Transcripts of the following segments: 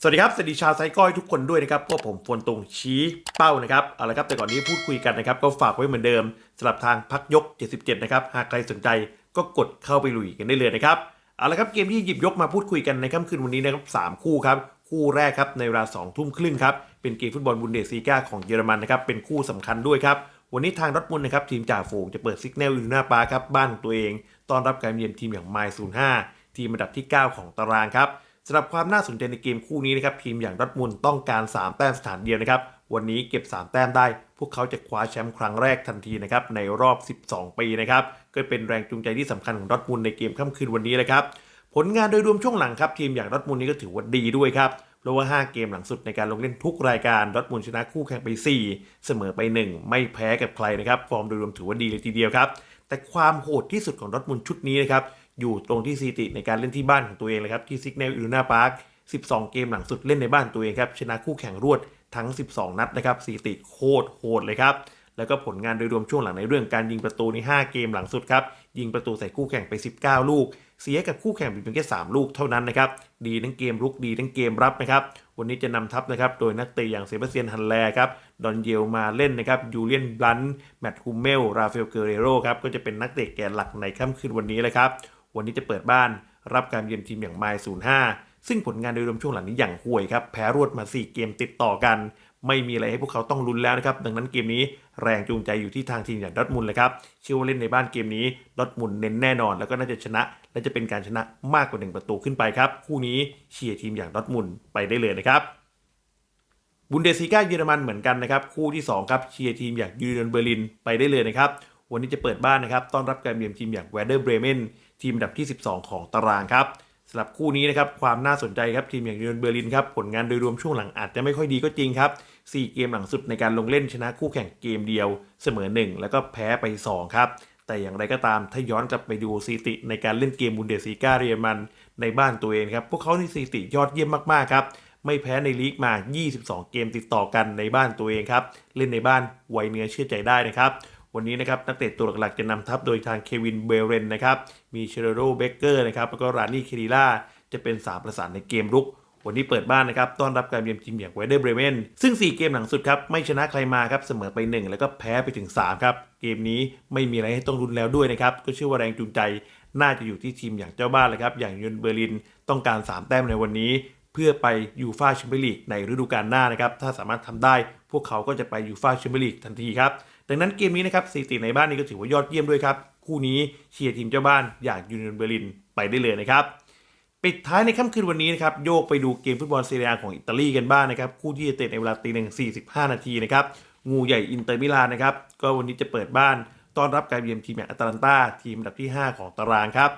สวัสดีครับ สวัสดีชาวไซก้อยทุกคนด้วยนะครับพวกผมฟนตรงชี้เป้านะครับ เอาละครับ แต่ก่อนนี้พูดคุยกันนะครับ ก็ฝากไว้เหมือนเดิมสำหรับทางพักยก 77 นะครับ หากใครสนใจก็กดเข้าไปลุยกันได้เลยนะครับ เอาละครับเกมที่หยิบยกมาพูดคุยกันในค่ำคืนวันนี้นะครับสามคู่ครับ คู่แรกครับในเวลา2ทุ่มครึ่งครับ เป็นเกมฟุตบอลบุนเดสซีกาของเยอรมันนะครับ เป็นคู่สำคัญด้วยครับ วันนี้ทางดอร์ทมุนนะครับทีมจ่าฝูงจะเปิดซิกแนลอยู่หน้าปาครับบ้านของตัวเองต้อนรับการเยือนทีมอย่างไมล์05ทีมอันดับที่ 9 ของตารางครับ สำหรับความน่าสนใจในเกมคู่นี้นะครับทีมอย่างดอทมุนต้องการ 3 แต้มสถานเดียวนะครับ วันนี้เก็บ 3 แต้มได้ พวกเขาจะคว้าแชมป์ครั้งแรกทันทีนะครับในรอบ 12 ปีนะครับก็เป็นแรงจูงใจที่สำคัญของดอทมุนในเกมค่ำคืนวันนี้เลยครับผลงานโดยรวมช่วงหลังครับทีมอย่างดอทมุนนี้ก็ถือว่าดีด้วยครับเพราะว่า 5 เกมหลังสุดในการลงเล่นทุกรายการดอทมุนชนะคู่แข่งไป 4 เสมอไป 1 ไม่แพ้กับใครนะครับฟอร์มโดยรวมถือว่าดีเลยทีเดียวครับแต่ความโหดที่สุดของดอทมุนชุดนี้นะครับ อยู่ตรงที่สถิติในการเล่นที่บ้านของตัวเองเลยครับ ที่ซิกเนลอิลูนาพาร์ค 12 เกมหลังสุดเล่นในบ้านตัวเองครับ ชนะคู่แข่งรวดทั้ง 12 นัดนะครับสถิติโคตรโหดเลยครับ แล้วก็ผลงานโดยรวมช่วงหลังในเรื่องการยิงประตูใน 5 เกมหลังสุดครับ ยิงประตูใส่คู่แข่งไป 19 ลูก เสียกับคู่แข่งเพียงแค่ 3 ลูกเท่านั้นนะครับ ดีทั้งเกมรุกดีทั้งเกมรับนะครับ วันนี้จะนำทัพนะครับ โดยนักเตะอย่างเซบาสเตียนฮันแลครับ ดอนเยลมาเล่นนะครับ ยูเลียนบลันแมตต์ฮูเมล ราฟาเอล เกเรโรครับ ก็จะเป็นนักเตะแกนหลักในค่ำคืนวันนี้เลยครับ วันนี้จะเปิดบ้านรับการเยือนทีมอย่างไมล์05ซึ่งผลงานโดยรวมช่วงหลังนี้อย่างห่วยครับ แพ้รวดมา 4 เกมติดต่อกัน ไม่มีอะไรให้พวกเขาต้องลุ้นแล้วนะครับ ดังนั้นเกมนี้แรงจูงใจอยู่ที่ทางทีมอย่างดอทมุนเลยครับ เชื่อว่าเล่นในบ้านเกมนี้ดอทมุนเน้นแน่นอน แล้วก็น่าจะชนะ และจะเป็นการชนะมากกว่า 1 ประตูขึ้นไปครับ คู่นี้เชียร์ทีมอย่างดอทมุนไปได้เลยนะครับบุนเดสซีกาเยอรมันเหมือนกันนะครับ คู่ที่2ครับเชียร์ทีมอย่างยูเนียนเบอร์ลินไปได้เลยนะครับ วันนี้จะเปิดบ้านนะครับต้อนรับการเยือนทีมอย่างแวเดอร์เบรเมนทีมอันดับที่ 12 ของตารางครับสำหรับคู่นี้นะครับความน่าสนใจครับทีมอย่างยูเนียนเบอร์ลินครับผลงานโดยรวมช่วงหลังอาจจะไม่ค่อยดีก็จริงครับ 4 เกมหลังสุดในการลงเล่นชนะคู่แข่งเกมเดียว เสมอ 1 แล้วก็แพ้ไป 2 ครับ แต่อย่างไรก็ตามถ้าย้อนกลับไปดูสถิติในการเล่นเกมบุนเดสซีกาเยอรมันในบ้านตัวเองครับพวกเขาในสถิติยอดเยี่ยมมากๆครับไม่แพ้ในลีกมา 22 เกมติดต่อกันในบ้านตัวเองครับเล่นในบ้านไวเนื้อเชื่อใจได้นะครับ วันนี้นะครับนักเตะตัวหลักๆจะนำทัพโดยทางเควินเบเรนนะครับมีเชโรโรเบเกอร์นะครับแล้วก็รานี่เคดีล่าจะเป็น3ประสานในเกมรุก วันนี้เปิดบ้านนะครับต้อนรับการเยือนทีมอย่างไวเดอร์เบรเมนซึ่ง 4 เกมหลังสุดครับไม่ชนะใครมาครับเสมอไป 1 แล้วก็แพ้ไปถึง 3 ครับ เกมนี้ไม่มีอะไรให้ต้องรุนแล้วด้วยนะครับก็เชื่อว่าแรงจูงใจน่าจะอยู่ที่ทีมอย่างเจ้าบ้านเลยครับอย่างยูนเบอร์ลินต้องการ 3 แต้มในวันนี้ เพื่อไปยูฟาแชมเปี้ยนลีกในฤดูกาลหน้านะครับถ้าสามารถทำได้ พวกเขาก็จะไปยูฟาแชมเปี้ยนลีกทันทีครับ ดังนั้นเกมนี้นะครับสถิติในบ้านนี้ก็ถือว่ายอดเยี่ยมด้วยครับ คู่นี้เชียร์ทีมเจ้าบ้านอย่างยูเนียนเบอร์ลินไปได้เลยนะครับ ปิดท้ายในค่ำคืนวันนี้นะครับโยกไปดูเกมฟุตบอลเซเรียของอิตาลีกันบ้างนะครับ คู่ที่จะเตะในเวลาตีหนึ่งสี่สิบห้านาทีนะครับงูใหญ่อินเตอร์มิลานนะครับก็วันนี้จะเปิดบ้านต้อนรับการเยือนทีมอย่างอตาลันตาทีมอันดับที่ 5 ของตารางครับ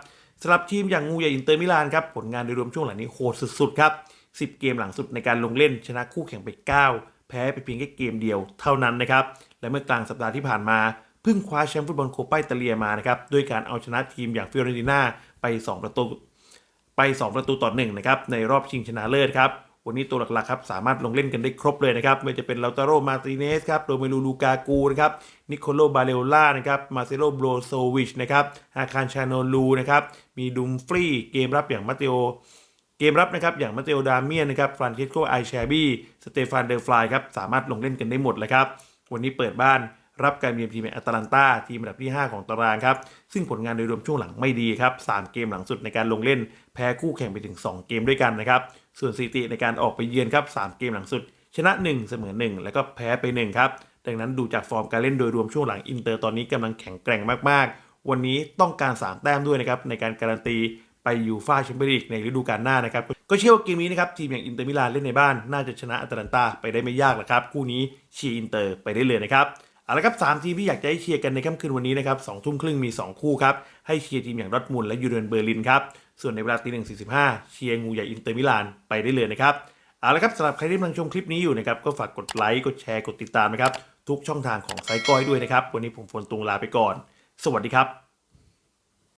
สำหรับทีมอย่างงูใหญ่อินเตอร์มิลานครับผลงานโดยรวมช่วงหลังนี้โหดสุดๆครับ10 เกมหลังสุดในการลงเล่นชนะคู่แข่งไป 9 แพ้ไปเพียงแค่เกมเดียวเท่านั้นนะครับ และเมื่อกลางสัปดาห์ที่ผ่านมาเพิ่งคว้าแชมป์ฟุตบอลโคปาอิตาเลียมานะครับด้วยการเอาชนะทีมอย่างฟิโอเรนติน่าไป 2 ประตู ไป 2 ประตูต่อ1นะครับในรอบชิงชนะเลิศครับวันนี้ตัวหลักๆครับสามารถลงเล่นกันได้ครบเลยนะครับไม่ว่าจะเป็นลาตาโรมาติเนสครับโรเมลูลูกากูนะครับนิโคโลบาเลอล่านะครับมาเซโลโบโซวิชนะครับอาคารชาโนลูนะครับมีดุมฟรีเกมรับอย่างมาเตโอเกมรับนะครับอย่างมาเตโอดาเมียนนะครับฟรานเชสโกไอแชบี้สเตฟานเดอร์ฟลายครับสามารถลงเล่นกันได้หมดเลยครับ วันนี้เปิดบ้านรับการเยือนทีมแอตาลันตาทีมอันดับที่ 5 ของตารางครับ ซึ่งผลงานโดยรวมช่วงหลังไม่ดีครับ 3 เกมหลังสุดในการลงเล่น แพ้คู่แข่งไปถึง 2 เกมด้วยกันนะครับ ส่วนสถิติในการออกไปเยือนครับ 3 เกมหลังสุด ชนะ 1 เสมอ 1 แล้วก็แพ้ไป 1 ครับ ดังนั้นดูจากฟอร์มการเล่นโดยรวมช่วงหลังอินเตอร์ตอนนี้กำลังแข็งแกร่งมากๆ วันนี้ต้องการ 3 แต้มด้วยนะครับในการการันตีไปยูฟ่าแชมเปี้ยนลีกในฤดูกาลหน้านะครับ ก็เชื่อว่าเกมนี้นะครับทีมอย่างอินเตอร์มิลานเล่นในบ้าน น่าจะชนะอาตาลันตาไปได้ไม่ยากหรอกครับคู่นี้เชียร์อินเตอร์ไปได้เลยนะครับเอาละครับสามทีมที่อยากจะให้เชียร์กันในค่ำคืนวันนี้นะครับสองทุ่มครึ่งมี 2 คู่ครับให้เชียร์ทีมอย่างดอร์ทมุนและยูเรนเบอร์ลินครับส่วนในเวลาตีหนึ่งสี่สิบห้าเชียร์งูใหญ่อินเตอร์มิลานไปได้เลยนะครับเอาละครับสำหรับใครที่กำลังชมคลิปนี้อยู่นะครับก็ฝากกดไลค์กดแชร์กดติดตามนะครับทุกช่องทางของไซก้อยด้วยนะครับวันนี้ผมฝนตุงลาไปก่อน สวัสดีครับ